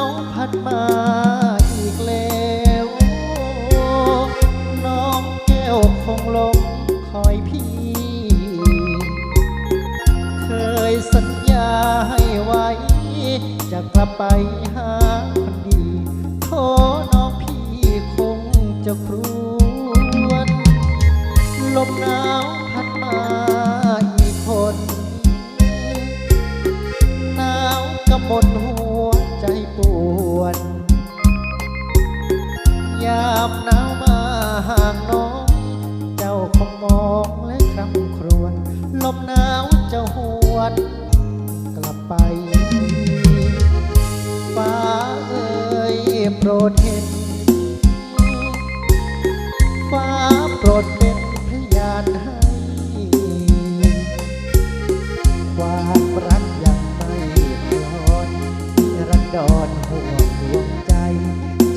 าวพัดมาอีกแล้วน้องแก้วคงลงคอยพี่ เคยสัญญาให้ไว้ จะกลับไปหาคนดี โทน้องพี่คงจะครู โปรดเห็น ฟ้าโปรดเป็นพยานให้ ความรักยังไม่คลอนรันดรห่วงดวงใจ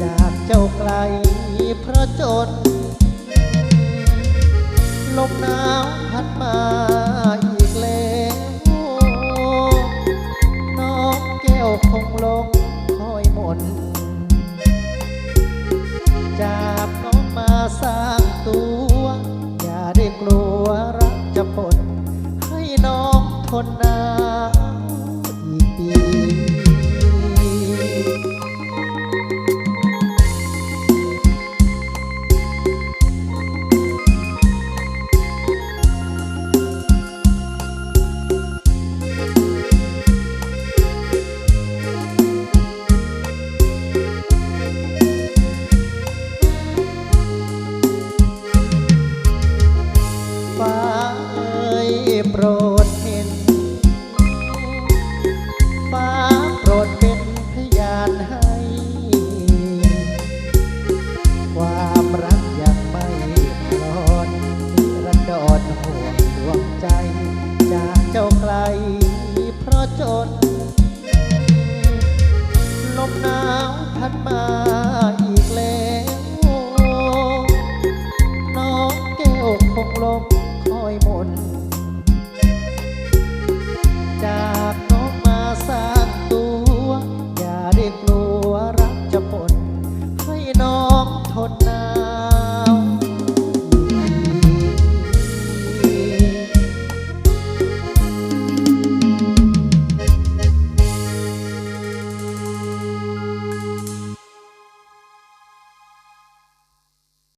จากเจ้าไกลเพราะจน ลมหนาวพัดมา องทนหนา อดห